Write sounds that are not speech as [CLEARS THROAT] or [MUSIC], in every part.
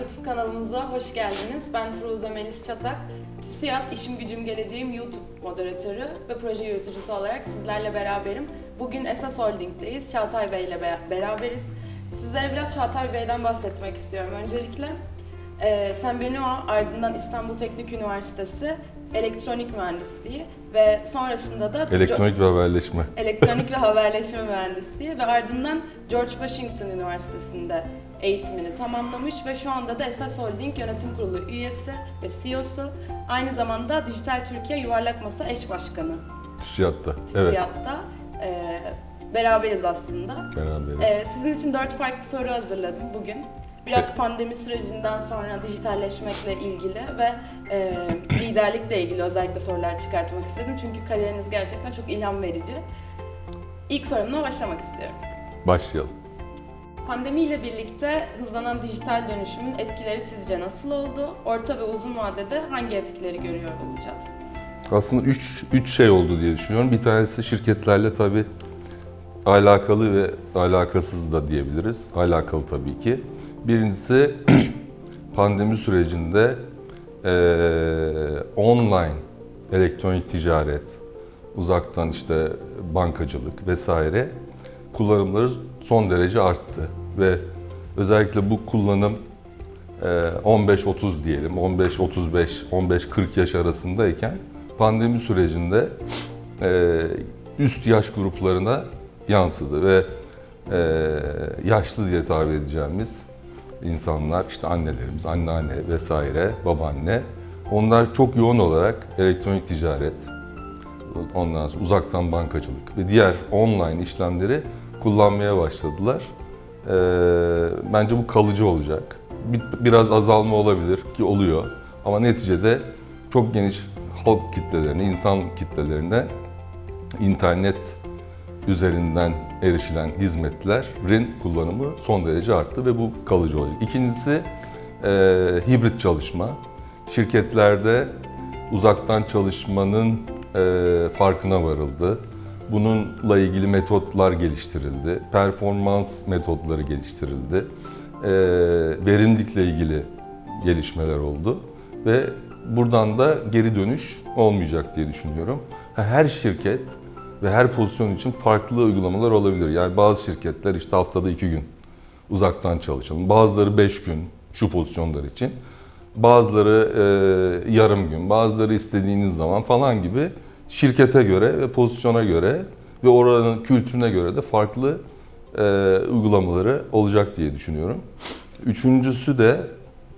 YouTube kanalımıza hoş geldiniz. Ben Firuze Melis Çatak. TÜSİAD İşim Gücüm Geleceğim YouTube moderatörü ve proje yürütücüsü olarak sizlerle beraberim. Bugün Esas Holding'deyiz. Çağatay Bey ile be- beraberiz. Sizlere biraz Çağatay Bey'den bahsetmek istiyorum. Öncelikle e, Sembenua ardından İstanbul Teknik Üniversitesi Elektronik Mühendisliği ve sonrasında da Elektronik ve haberleşme. Elektronik ve Haberleşme Mühendisliği ve ardından George Washington Üniversitesi'nde eğitimini tamamlamış ve şu anda da Esas Holding Yönetim Kurulu üyesi ve CEO'su. Aynı zamanda Dijital Türkiye Yuvarlak Masa eş başkanı TÜSİAD'da. Evet, TÜSİAD'da. Ee, beraberiz aslında. beraberiz. Ee, sizin için dört farklı soru hazırladım bugün. Biraz pandemi sürecinden sonra dijitalleşmekle ilgili ve e, liderlikle ilgili özellikle sorular çıkartmak istedim. Çünkü kariyeriniz gerçekten çok ilham verici. İlk sorumla başlamak istiyorum. Başlayalım. Pandemiyle birlikte hızlanan dijital dönüşümün etkileri sizce nasıl oldu? Orta ve uzun vadede hangi etkileri görüyor olacağız? Aslında üç, üç şey oldu diye düşünüyorum. Bir tanesi şirketlerle tabii alakalı ve alakasız da diyebiliriz. Alakalı tabii ki. Birincisi [CLEARS THROAT] pandemi sürecinde eee, online elektronik ticaret, uzaktan işte bankacılık vesaire kullanımları son derece arttı ve özellikle bu kullanım eee, 15-30 diyelim, 15-35, 15-40 yaş arasındayken pandemi sürecinde eee, üst yaş gruplarına yansıdı ve eee, yaşlı diye tabir edeceğimiz insanlar, işte annelerimiz, anneanne vesaire, babaanne, onlar çok yoğun olarak elektronik ticaret, ondan sonra uzaktan bankacılık ve diğer online işlemleri kullanmaya başladılar. Ee, bence bu kalıcı olacak. Bir- Biraz azalma olabilir ki oluyor ama neticede çok geniş halk kitlelerine, insan kitlelerine internet üzerinden erişilen hizmetlerin kullanımı son derece arttı ve bu kalıcı olacak. İkincisi e, hibrit çalışma. Şirketlerde uzaktan çalışmanın e, farkına varıldı. Bununla ilgili metotlar geliştirildi. Performans metotları geliştirildi. E, verimlilikle ilgili gelişmeler oldu ve buradan da geri dönüş olmayacak diye düşünüyorum. Her şirket ve her pozisyon için farklı uygulamalar olabilir. Yani bazı şirketler işte haftada iki gün uzaktan çalışalım. Bazıları beş gün şu pozisyonlar için. Bazıları e, yarım gün, bazıları istediğiniz zaman falan gibi şirkete göre ve pozisyona göre ve oranın kültürüne göre de farklı e, uygulamaları olacak diye düşünüyorum. Üçüncüsü de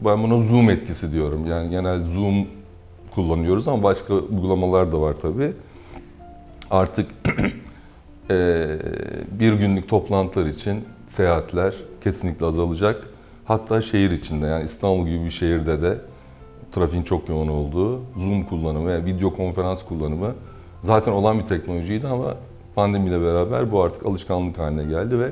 ben buna Zoom etkisi diyorum. Yani genel Zoom kullanıyoruz ama başka uygulamalar da var tabii. Artık eee, [CLEARS THROAT] bir günlük toplantılar için seyahatler kesinlikle azalacak. Hatta şehir içinde yani İstanbul gibi bir şehirde de trafiğin çok yoğun olduğu Zoom kullanımı ve video konferans kullanımı zaten olan bir teknolojiydi ama pandemiyle beraber bu artık alışkanlık haline geldi ve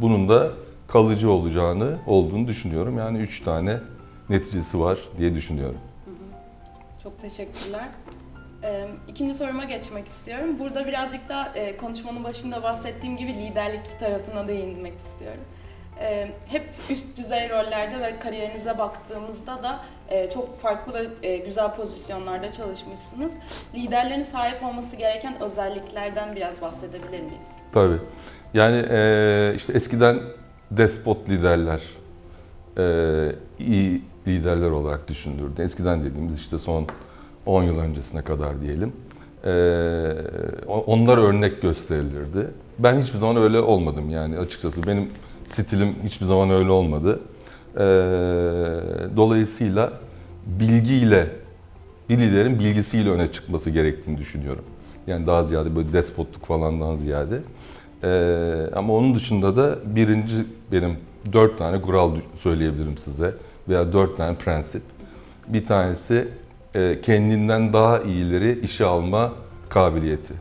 bunun da kalıcı olacağını olduğunu düşünüyorum. Yani üç tane neticesi var diye düşünüyorum. Çok teşekkürler. İkinci soruma geçmek istiyorum. Burada birazcık e, konuşmanın başında bahsettiğim gibi liderlik tarafına değinmek istiyorum. Ee, Hep üst düzey rollerde ve kariyerinize baktığımızda da e, çok farklı ve e, güzel pozisyonlarda çalışmışsınız. Liderlerin sahip olması gereken özelliklerden biraz bahsedebilir miyiz? Tabii. Yani eee, işte eskiden despot liderler eee, iyi liderler olarak düşünülürdü. Eskiden dediğimiz işte son 10 yıl öncesine kadar diyelim. O- onlar örnek gösterilirdi. Ben hiçbir zaman öyle olmadım yani açıkçası. Benim stilim hiçbir zaman öyle olmadı. Eee, dolayısıyla bilgiyle bir liderin bilgisiyle öne çıkması gerektiğini düşünüyorum. Yani daha ziyade böyle despotluk falandan ziyade. Ee, ama onun dışında da birinci benim dört tane kural söyleyebilirim size veya dört tane prensip. Bir tanesi e, kendinden daha iyileri işe alma kabiliyeti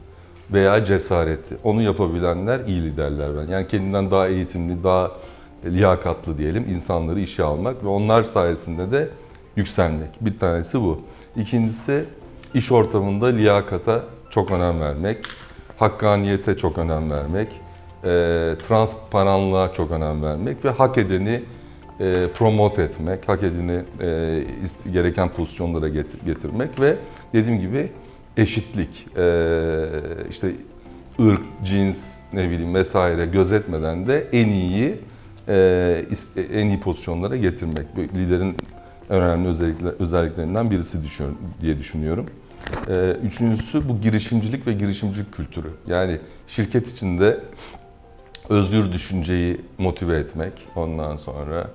veya cesareti. Onu yapabilenler iyi liderler ben. Yani kendinden daha eğitimli, daha liyakatlı diyelim insanları işe almak ve onlar sayesinde de yükselmek. Bir tanesi bu. İkincisi iş ortamında liyakata çok önem vermek, hakkaniyete çok önem vermek, e, transparanlığa çok önem vermek ve hak edeni e, promote etmek, hak edeni e, gereken pozisyonlara getir- getirmek ve dediğim gibi eşitlik, e, işte ırk, cins, ne bileyim vesaire gözetmeden de en iyi e, en iyi pozisyonlara getirmek. Liderin önemli özellikler, özelliklerinden birisi diye düşünüyorum. E, üçüncüsü bu girişimcilik ve girişimcilik kültürü. Yani şirket içinde özgür düşünceyi motive etmek, ondan sonra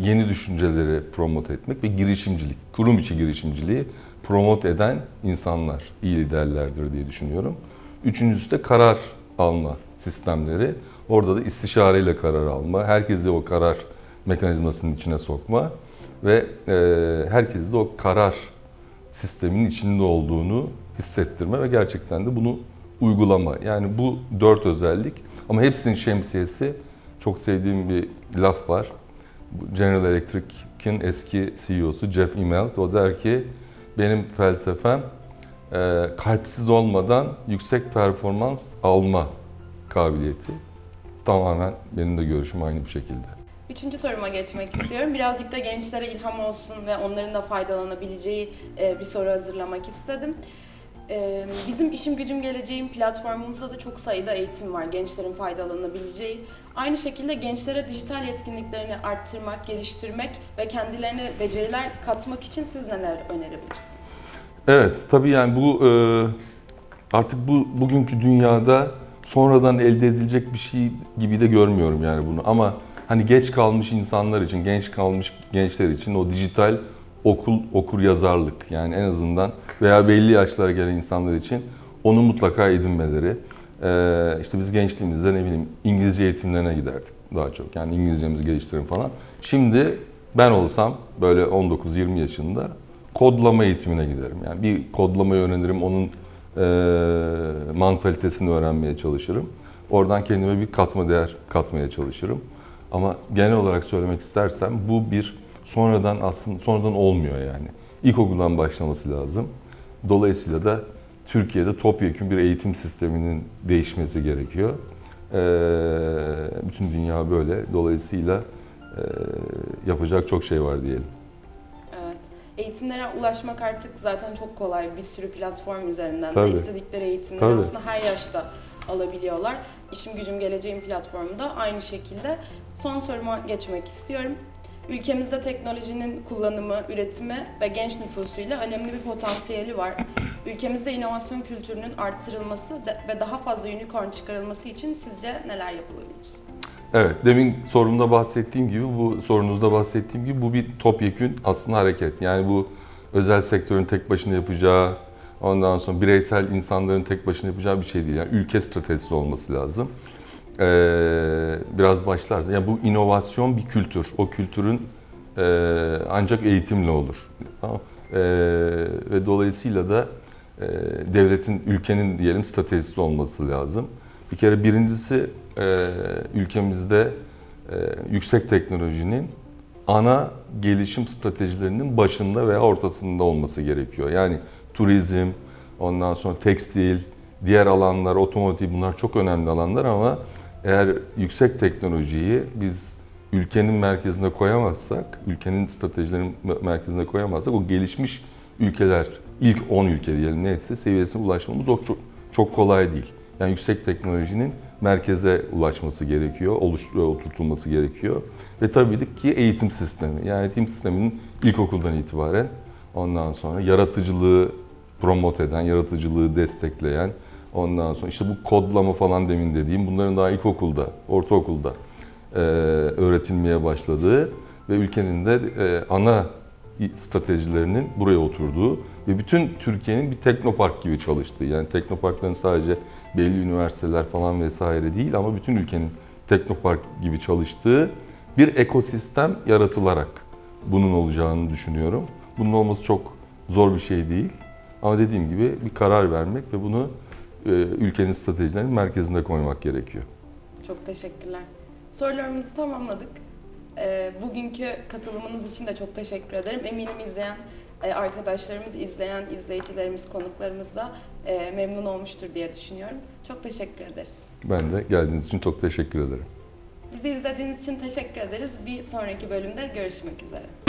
yeni düşünceleri promote etmek ve girişimcilik, kurum içi girişimciliği promote eden insanlar iyi liderlerdir diye düşünüyorum. Üçüncüsü de karar alma sistemleri. Orada da istişareyle karar alma, herkesi o karar mekanizmasının içine sokma ve e, herkesi de o karar sistemin içinde olduğunu hissettirme ve gerçekten de bunu uygulama. Yani bu dört özellik ama hepsinin şemsiyesi çok sevdiğim bir laf var. General Electric'in eski CEO'su Jeff Immelt o der ki benim felsefem e, kalpsiz olmadan yüksek performans alma kabiliyeti. Tamamen benim de görüşüm aynı bu şekilde. Üçüncü soruma geçmek istiyorum. Birazcık da gençlere ilham olsun ve onların da faydalanabileceği e, bir soru hazırlamak istedim. E, Bizim işim gücüm geleceğim platformumuzda da çok sayıda eğitim var gençlerin faydalanabileceği. Aynı şekilde gençlere dijital yetkinliklerini arttırmak, geliştirmek ve kendilerine beceriler katmak için siz neler önerebilirsiniz? Evet, tabii yani bu e, artık bu bugünkü dünyada sonradan elde edilecek bir şey gibi de görmüyorum yani bunu. Ama hani geç kalmış insanlar için, genç kalmış gençler için o dijital okul okur yazarlık yani en azından veya belli yaşlara gelen insanlar için onu mutlaka edinmeleri. E, işte biz gençliğimizde ne bileyim İngilizce eğitimlerine giderdik daha çok. Yani İngilizcemizi geliştirin falan. Şimdi ben olsam böyle 19-20 yaşında kodlama eğitimine giderim. Yani bir kodlamayı öğrenirim, onun e, mantalitesini öğrenmeye çalışırım. Oradan kendime bir katma değer katmaya çalışırım. Ama genel olarak söylemek istersem bu bir sonradan aslında sonradan olmuyor yani. İlkokuldan başlaması lazım. Dolayısıyla da Türkiye'de topyekun bir eğitim sisteminin değişmesi gerekiyor. E, bütün dünya böyle. Dolayısıyla e, yapacak çok şey var diyelim. Evet. Eğitimlere ulaşmak artık zaten çok kolay. Bir sürü platform üzerinden Tabii. de istedikleri eğitimleri Tabii. aslında her yaşta alabiliyorlar. İşim Gücüm Geleceğim platformunda aynı şekilde. Son soruma geçmek istiyorum. Ülkemizde teknolojinin kullanımı, üretimi ve genç nüfusuyla önemli bir potansiyeli var. Ülkemizde inovasyon kültürünün arttırılması ve daha fazla unicorn çıkarılması için sizce neler yapılabilir? Evet, demin sorumda bahsettiğim gibi, bu sorunuzda bahsettiğim gibi bu bir topyekün aslında hareket. Yani bu özel sektörün tek başına yapacağı, ondan sonra bireysel insanların tek başına yapacağı bir şey değil. Yani ülke stratejisi olması lazım. Ee, biraz başlarız. Yani bu inovasyon bir kültür. O kültürün e, ancak eğitimle olur. Tamam. Ee, ve dolayısıyla da e, devletin, ülkenin diyelim stratejisi olması lazım. Bir kere birincisi e, ülkemizde e, yüksek teknolojinin ana gelişim stratejilerinin başında veya ortasında olması gerekiyor. Yani turizm, ondan sonra tekstil, diğer alanlar, otomotiv bunlar çok önemli alanlar ama eğer yüksek teknolojiyi biz ülkenin merkezine koyamazsak, ülkenin stratejilerinin merkezine koyamazsak o gelişmiş ülkeler, ilk 10 ülke diyelim neyse seviyesine ulaşmamız çok, çok kolay değil. Yani yüksek teknolojinin merkeze ulaşması gerekiyor, oturtulması gerekiyor. Ve tabii ki eğitim sistemi. Yani eğitim sisteminin ilkokuldan itibaren ondan sonra yaratıcılığı promote eden, yaratıcılığı destekleyen, ondan sonra işte bu kodlama falan demin dediğim bunların daha ilkokulda, ortaokulda e, öğretilmeye başladığı ve ülkenin de e, ana stratejilerinin buraya oturduğu ve bütün Türkiye'nin bir teknopark gibi çalıştığı. Yani teknoparkların sadece belli üniversiteler falan vesaire değil ama bütün ülkenin teknopark gibi çalıştığı bir ekosistem yaratılarak bunun olacağını düşünüyorum. Bunun olması çok zor bir şey değil. Ama dediğim gibi bir karar vermek ve bunu ülkenin stratejilerinin merkezine koymak gerekiyor. Çok teşekkürler. Sorularımızı tamamladık. Ee, Bugünkü katılımınız için de çok teşekkür ederim. Eminim izleyen e, arkadaşlarımız, izleyen izleyicilerimiz, konuklarımız da e, memnun olmuştur diye düşünüyorum. Çok teşekkür ederiz. Ben de geldiğiniz için çok teşekkür ederim. Bizi izlediğiniz için teşekkür ederiz. Bir sonraki bölümde görüşmek üzere.